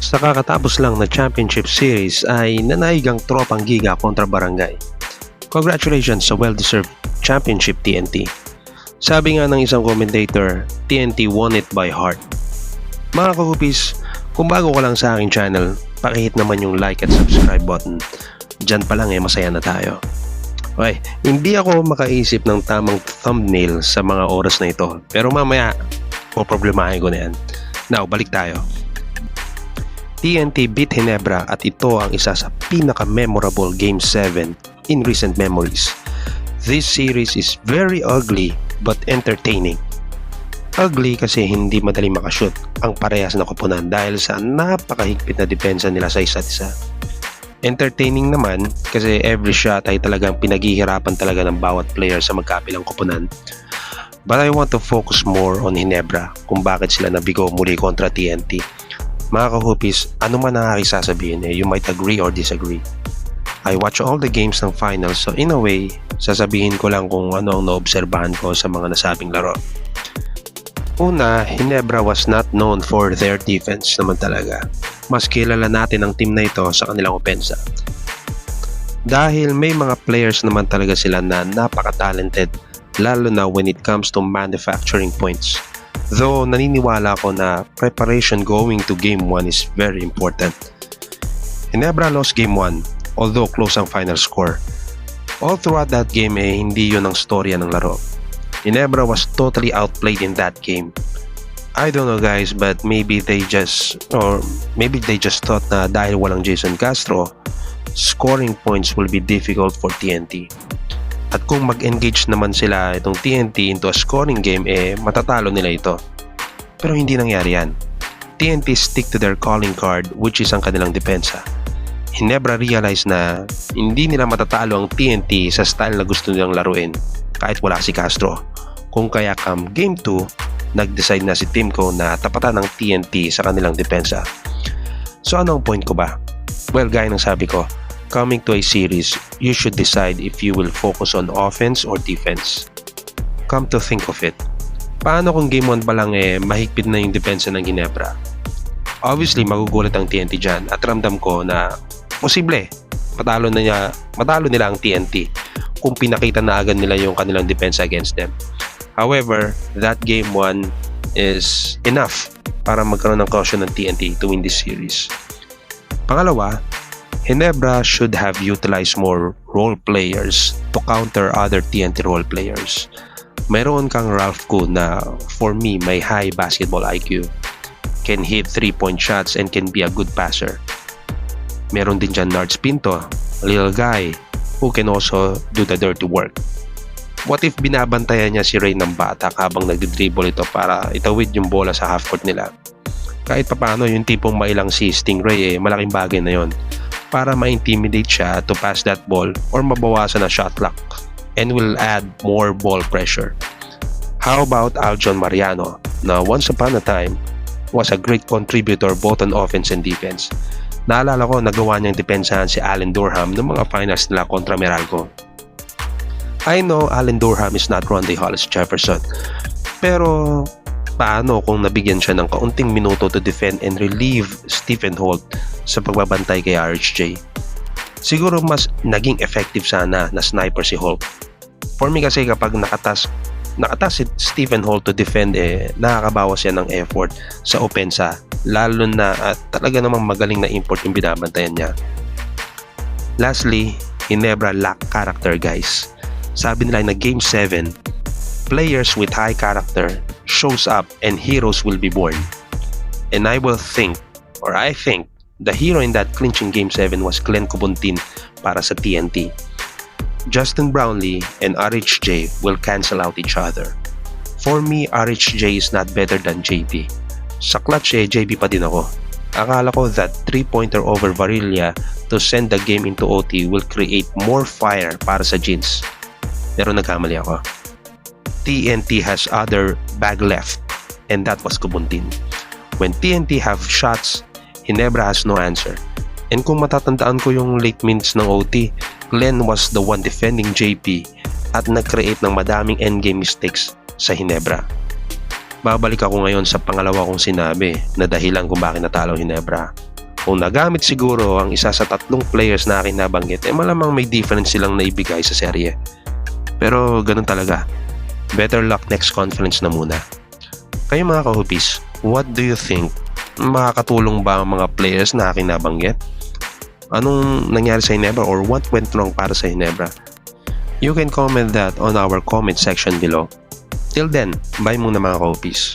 Sa kakatapos lang na championship series ay nanaigang tropang giga kontra barangay. Congratulations sa well-deserved championship TNT. Sabi nga ng isang commentator, TNT won it by heart. Mga kakupis, kung bago ka lang sa aking channel, pakihit naman yung like at subscribe button. Diyan pa lang eh, masaya na tayo. Okay, hindi ako makaisip ng tamang thumbnail sa mga oras na ito. Pero mamaya, poproblemahin ko na yan. Now, balik tayo. TNT beat Hinebra at ito ang isa sa pinaka-memorable Game 7 in recent memories. This series is very ugly but entertaining. Ugly kasi hindi madali makashoot ang parehas na koponan dahil sa napakahigpit na depensa nila sa isa't isa. Entertaining naman kasi every shot ay talagang pinaghihirapan talaga ng bawat player sa magkapilang koponan. But I want to focus more on Hinebra kung bakit sila nabigo muli kontra TNT. Mga kahupis, ano man ang aking sasabihin eh, you might agree or disagree. I watch all the games ng finals so in a way, sasabihin ko lang kung ano ang naobserbahan ko sa mga nasabing laro. Una, Hinebra was not known for their defense naman talaga. Mas kilala natin ang team na ito sa kanilang opensa. Dahil may mga players naman talaga sila na napaka-talented lalo na when it comes to manufacturing points. Though naniniwala ako na preparation going to game 1 is very important. Hinebra lost game 1 although close ang final score. All throughout that game eh hindi yun ang storya ng laro. Hinebra was totally outplayed in that game. I don't know guys but maybe they just or maybe they just thought na dahil walang Jason Castro scoring points will be difficult for TNT. At kung mag-engage naman sila itong TNT into a scoring game, eh matatalo nila ito. Pero hindi nangyari yan. TNT stick to their calling card which is ang kanilang depensa. Hinebra realize na hindi nila matatalo ang TNT sa style na gusto nilang laruin kahit wala si Castro. Kung kaya come game 2, nag-decide na si Timko na tapatan ng TNT sa kanilang depensa. So ano ang point ko ba? Well, gaya ng sabi ko, coming to a series, you should decide if you will focus on offense or defense. Come to think of it, paano kung game 1 pa lang eh mahigpit na yung depensa ng Ginebra? Obviously, magugulat ang TNT dyan at ramdam ko na posible matalo na niya, matalo nila ang TNT kung pinakita na agad nila yung kanilang depensa against them. However, that game 1 is enough para magkaroon ng caution ng TNT to win this series. Pangalawa, Hinebra should have utilized more role players to counter other TNT role players. Meron kang Ralph Kuhn na for me may high basketball IQ, can hit 3-point shots and can be a good passer. Meron din dyan Nards Pinto, little guy who can also do the dirty work. What if binabantayan niya si Ray ng batak habang nagdidribble ito para itawid yung bola sa half court nila? Kahit papano yung tipong mailang si Stingray eh, malaking bagay na yon para ma-intimidate siya to pass that ball or mabawasan na shot clock and will add more ball pressure. How about Aljon Mariano na once upon a time was a great contributor both on offense and defense. Naalala ko nagawa niyang depensahan si Allen Durham ng mga finals nila kontra Meralco. I know Allen Durham is not Ronde Hollis Jefferson pero paano kung nabigyan siya ng kaunting minuto to defend and relieve Stephen Holt sa pagbabantay kay RHJ? Siguro mas naging effective sana na sniper si Holt. For me kasi kapag nakatas nakatas si Stephen Holt to defend eh nakakabawas yan ng effort sa opensa lalo na at talaga namang magaling na import yung binabantayan niya. Lastly, Hinebra lack character guys. Sabi nila na game 7, players with high character shows up and heroes will be born. And I will think, or I think, the hero in that clinching game 7 was Glenn Kubuntin para sa TNT. Justin Brownlee and RHJ will cancel out each other. For me, RHJ is not better than JP. Sa clutch eh, JP pa din ako. Akala ko that 3-pointer over Varilla to send the game into OT will create more fire para sa Jeans. Pero nagkamali ako. TNT has other bag left and that was Kubuntin. When TNT have shots, Hinebra has no answer. And kung matatandaan ko yung late minutes ng OT, Glenn was the one defending JP at nag-create ng madaming endgame mistakes sa Hinebra. Babalik ako ngayon sa pangalawa kong sinabi na dahilan kung bakit natalo Hinebra. Kung nagamit siguro ang isa sa tatlong players na akin nabanggit, eh malamang may difference silang naibigay sa serye. Pero ganun talaga. Better luck next conference na muna. Kayo mga kahupis, what do you think? Makakatulong ba ang mga players na akin nabanggit? Anong nangyari sa Hinebra or what went wrong para sa Hinebra? You can comment that on our comment section below. Till then, bye muna mga kahupis.